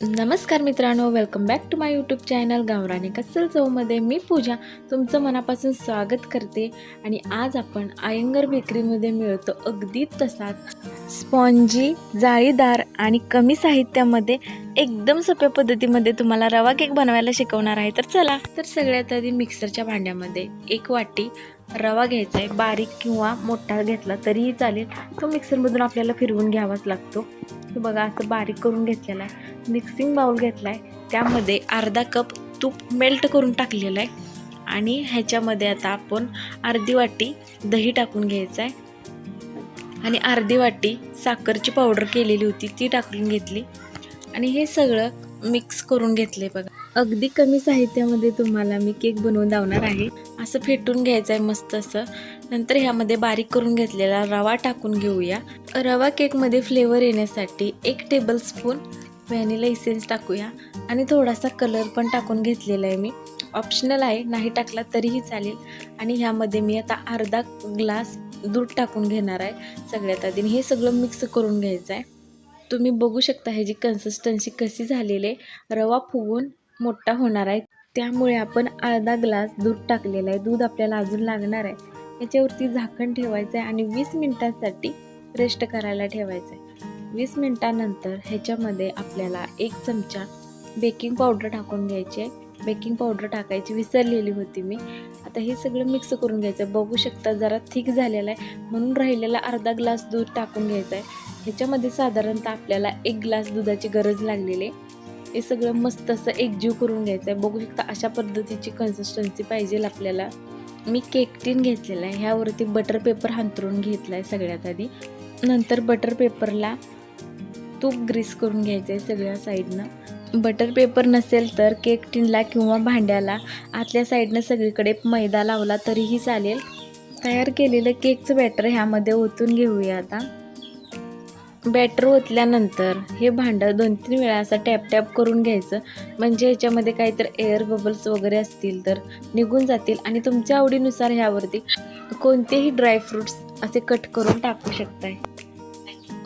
नमस्कार मित्रांनो welcome back to my YouTube channel गावराने कसल चौमध्ये. मी पूजा तुमचं मनापासून स्वागत करते. आणि आज आपण आयंगर बेकरीमध्ये मिळतो अगदी तसाच स्पॉन्जी जाळीदार आणि कमी साहित्यामध्ये एकदम सोप्या पद्धतीमध्ये तुम्हाला रवा केक बनवायला शिकवणार आहे. तर चला. तर सगळ्यात आधी मिक्सरच्या भांड्यामध्ये एक वाटी रवा घ्यायचा आहे बारीक किंवा मोठा घेतला तरीही चालेल. तो मिक्सरमधून आपल्याला फिरवून घ्यावाच लागतो. बघा असं बारीक करून घेतलेला आहे. मिक्सिंग बाउल घेतला आहे त्यामध्ये अर्धा कप तूप मेल्ट करून टाकलेलं आहे आणि ह्याच्यामध्ये आता आपण अर्धी वाटी दही टाकून घ्यायचं आहे आणि अर्धी वाटी साखरची पावडर केलेली होती ती टाकून घेतली. आणि हे सगळं मिक्स करून घेतले बघा. अगदी कमी साहित्यामध्ये तुम्हाला मी केक बनवून दावणार आहे. असं फेटून घ्यायचं आहे मस्त असं. नंतर ह्यामध्ये बारीक करून घेतलेला रवा टाकून घेऊया. रवा केकमध्ये फ्लेवर येण्यासाठी एक टेबलस्पून व्हॅनिला इसेन्स टाकूया. आणि थोडासा कलर पण टाकून घेतलेला आहे मी. ऑप्शनल आहे नाही टाकला तरीही चालेल. आणि ह्यामध्ये मी आता अर्धा ग्लास दूध टाकून घेणार आहे. सगळ्यात आधी हे सगळं मिक्स करून घ्यायचं आहे तुम्ही बघू शकता ह्याची कन्सिस्टन्सी कशी झालेली आहे. रवा फुगून मोठा होणार आहे. त्यामुळे आपण अर्धा ग्लास दूध टाकलेलं आहे. दूध आपल्याला अजून लागणार आहे. याच्यावरती झाकण ठेवायचं आहे आणि वीस मिनटांसाठी रेस्ट करायला ठेवायचं आहे. वीस मिनटानंतर ह्याच्यामध्ये आपल्याला एक चमचा बेकिंग पावडर टाकून घ्यायची. आहे बेकिंग पावडर टाकायची विसरलेली होती मी. आता हे सगळं मिक्स करून घ्यायचं बघू शकता जरा थिक झालेला आहे. म्हणून राहिलेला अर्धा ग्लास दूध टाकून घ्यायचं आहे. ह्याच्यामध्ये साधारणतः आपल्याला एक ग्लास दुधाची गरज लागलेली आहे. हे सगळं मस्त असं एकजीव करून घ्यायचं आहे बघू शकता अशा पद्धतीची कन्सिस्टन्सी पाहिजे आपल्याला. मी केक टीन घेतलेला आहे. ह्यावरती बटर पेपर हांतरून घेतला आहे सगळ्यात आधी. नंतर बटर पेपरला तूप ग्रीस करून घ्यायचं आहे सगळ्या साईडनं बटर पेपर नसेल तर केक टिनला किंवा भांड्याला आतल्या साईडनं सगळीकडे मैदा लावला तरीही चालेल. तयार केलेलं केकचं बॅटर ह्यामध्ये ओतून घेऊया आता. बॅटर ओतल्यानंतर हे भांडं दोन तीन वेळा असं टॅप टॅप करून घ्यायचं. म्हणजे ह्याच्यामध्ये काहीतरी एअर बबल्स वगैरे असतील तर निघून जातील. आणि तुमच्या आवडीनुसार ह्यावरती कोणतेही ड्रायफ्रूट्स असे कट करून टाकू शकताय.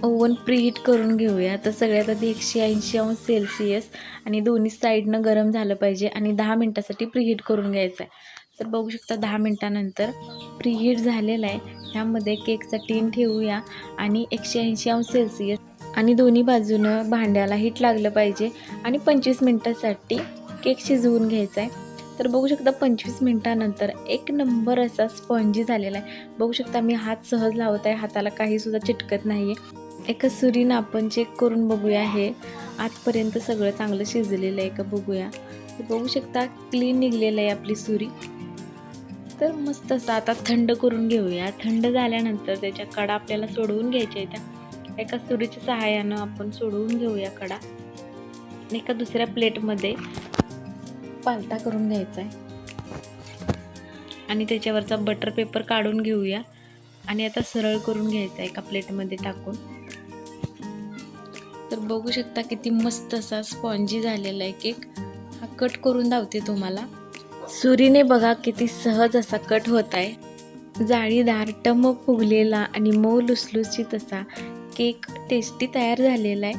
ओव्हन प्रीहीट करून घेऊया. तर सगळ्यात आधी एकशे ऐंशी अंश सेल्सिअस आणि दोन्ही साईडनं गरम झालं पाहिजे आणि दहा मिनटासाठी प्रीहीट करून घ्यायचं आहे तर बघू शकता दहा मिनटानंतर प्रीहीट झालेलं आहे. ह्यामध्ये केकचा टीन ठेवूया आणि एकशे ऐंशी अंश सेल्सिअस. आणि दोन्ही बाजूनं भांड्याला हीट लागलं पाहिजे आणि पंचवीस मिनटासाठी केक शिजवून घ्यायचा आहे तर बघू शकता पंचवीस मिनटानंतर एक नंबर असा स्पॉन्जी झालेला आहे. बघू शकता मी हात सहज लावत आहे हाताला काहीसुद्धा चिटकत नाही आहे एका सुरीनं आपण चेक करून बघूया हे. आतपर्यंत सगळं चांगलं शिजलेलं आहे का बघूया. बघू शकता क्लीन निघलेलं आहे आपली सुरी. तर मस्त असं. आता थंड करून घेऊया. थंड झाल्यानंतर त्याच्या कडा आपल्याला सोडवून घ्यायच्या आहेत. त्या एका सुरीच्या सहाय्यानं आपण सोडवून घेऊया कडा. आणि एका दुसऱ्या प्लेटमध्ये पालता करून घ्यायचा आहे. आणि त्याच्यावरचा बटर पेपर काढून घेऊया. आणि आता सरळ करून घ्यायचा एका प्लेटमध्ये टाकून. तर बघू शकता किती मस्त असा स्पॉन्जी झालेला आहे केक. हा कट करून धावते तुम्हाला. सुरीने बघा किती सहज असा कट होत आहे जाळीदार टमक फुगलेला आणि मऊ लुसलुसीत असा केक टेस्टी तयार झालेला आहे.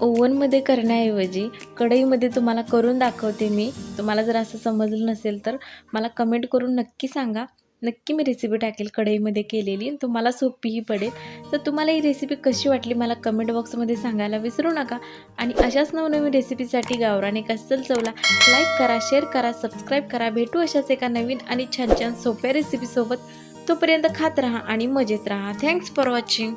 ओव्हनमध्ये करण्याऐवजी कढईमध्ये तुम्हाला करून दाखवते मी. तुम्हाला जर असं समजलं नसेल तर मला कमेंट करून नक्की सांगा. नक्की मी रेसिपी टाकेल कढईमध्ये केलेली आणि तुम्हाला सोपीही पडेल. तर तुम्हाला ही रेसिपी कशी वाटली मला कमेंट बॉक्समध्ये सांगायला विसरू नका. आणि अशाच नवनवीन रेसिपीसाठी गावराने कसल चवला. लाईक करा शेअर करा सबस्क्राईब करा. भेटू अशाच एका नवीन आणि छान छान सोप्या रेसिपीसोबत तोपर्यंत खात राहा आणि मजेत राहा. Thanks for watching